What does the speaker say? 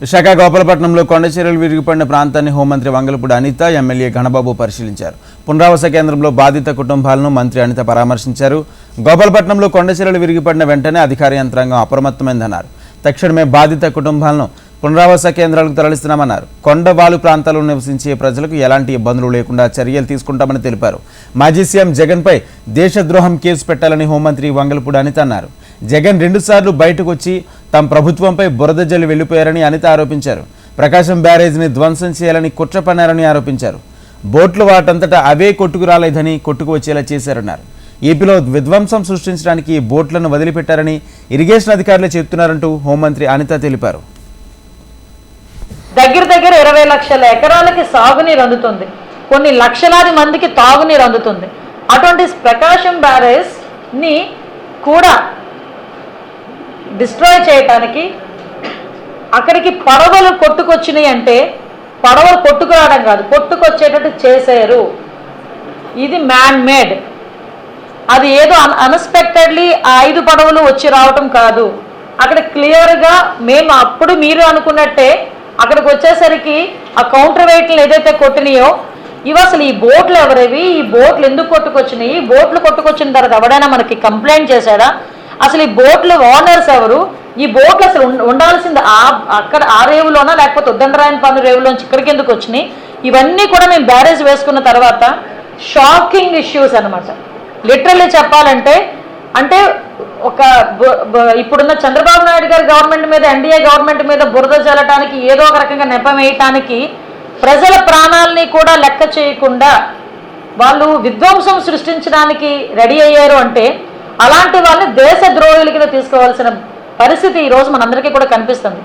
విశాఖ గోపాలపట్నంలో కొండచర్యలు విరిగిపడిన ప్రాంతాన్ని హోంమంత్రి వంగలపూడి అనిత ఎమ్మెల్యే ఘనబాబు పరిశీలించారు. పునరావాస కేంద్రంలో బాధిత కుటుంబాలను మంత్రి అనిత పరామర్శించారు. గోపాలపట్నంలో కొండచర్యలు విరిగిపడిన వెంటనే అధికార యంత్రాంగం అప్రమత్తమైందన్నారు. తక్షణమే బాధిత కుటుంబాలను పునరావాస కేంద్రాలకు తరలిస్తున్నామన్నారు. కొండవాలు ప్రాంతాల్లో నివసించే ప్రజలకు ఎలాంటి ఇబ్బందులు లేకుండా చర్యలు తీసుకుంటామని తెలిపారు. మాజీ సీఎం జగన్పై దేశద్రోహం కేసు పెట్టాలని హోంమంత్రి వంగలపూడి అనిత అన్నారు. జగన్ రెండుసార్లు బయటకు వచ్చి తమ ప్రభుత్వంపై బురద జల్లి వెళ్ళిపోయారని అనిత ఆరోపించారు. ప్రకాశం బ్యారేజ్ని ధ్వంసం చేయాలని కుట్ర పన్నారని ఆరోపించారు. బోట్లు వాటంతటా అవే కొట్టుకు రాలేదని కొట్టుకు వచ్చేలా చేశారన్నారు. ఏపీలో విధ్వంసం సృష్టించడానికి ఈ బోట్లను వదిలిపెట్టారని ఇరిగేషన్ అధికారులు చెబుతున్నారంటూ హోంమంత్రి అనిత తెలిపారు. దగ్గర దగ్గర ఇరవై లక్షల ఎకరాలకి సాగునీరు అందుతుంది. కొన్ని లక్షలాది మందికి తాగునీరు అందుతుంది. అటువంటి ప్రకాశం బ్యారేజ్ని కూడా డిస్ట్రాయ్ చేయటానికి అక్కడికి పడవలు కొట్టుకొచ్చినాయి అంటే పడవలు కొట్టుకురావడం కాదు కొట్టుకొచ్చేటట్టు చేశారు ఇది మ్యాన్ మేడ్ అది ఏదో అన్ అన్ఎక్స్పెక్టెడ్లీ ఆ ఐదు పడవలు వచ్చి రావటం కాదు. అక్కడ క్లియర్గా మేము అప్పుడు మీరు అనుకున్నట్టే అక్కడికి వచ్చేసరికి ఆ కౌంటర్ వెయిట్లు ఏదైతే కొట్టినాయో ఇవి అసలు ఈ బోట్లు ఎవరివి? ఈ బోట్లు ఎందుకు కొట్టుకొచ్చినాయి? ఈ బోట్లు కొట్టుకొచ్చిన తర్వాత ఎవడైనా మనకి కంప్లైంట్ చేశాడా? అసలు ఈ బోట్ల ఓనర్స్ ఎవరు? ఈ బోట్లు అసలు ఉండాల్సింది ఆ అక్కడ ఆ రేవులోనా లేకపోతే ఉద్దండరాయన పన్ను రేవులోంచి ఇక్కడికి ఎందుకు వచ్చినాయి? ఇవన్నీ కూడా మేము బ్యారేజ్ వేసుకున్న తర్వాత షాకింగ్ ఇష్యూస్ అన్నమాట. లిటరల్లీ చెప్పాలంటే అంటే ఒక ఇప్పుడున్న చంద్రబాబు నాయుడు గారి గవర్నమెంట్ మీద ఎన్డీఏ గవర్నమెంట్ మీద బురద జల్లటానికి ఏదో ఒక రకంగా నెపం వేయటానికి ప్రజల ప్రాణాలని కూడా లెక్క చేయకుండా వాళ్ళు విధ్వంసం సృష్టించడానికి రెడీ అయ్యారు అంటే అలాంటి వాళ్ళని దేశ ద్రోహుల కింద తీసుకోవాల్సిన పరిస్థితి ఈ రోజు మనందరికీ కూడా కనిపిస్తుంది.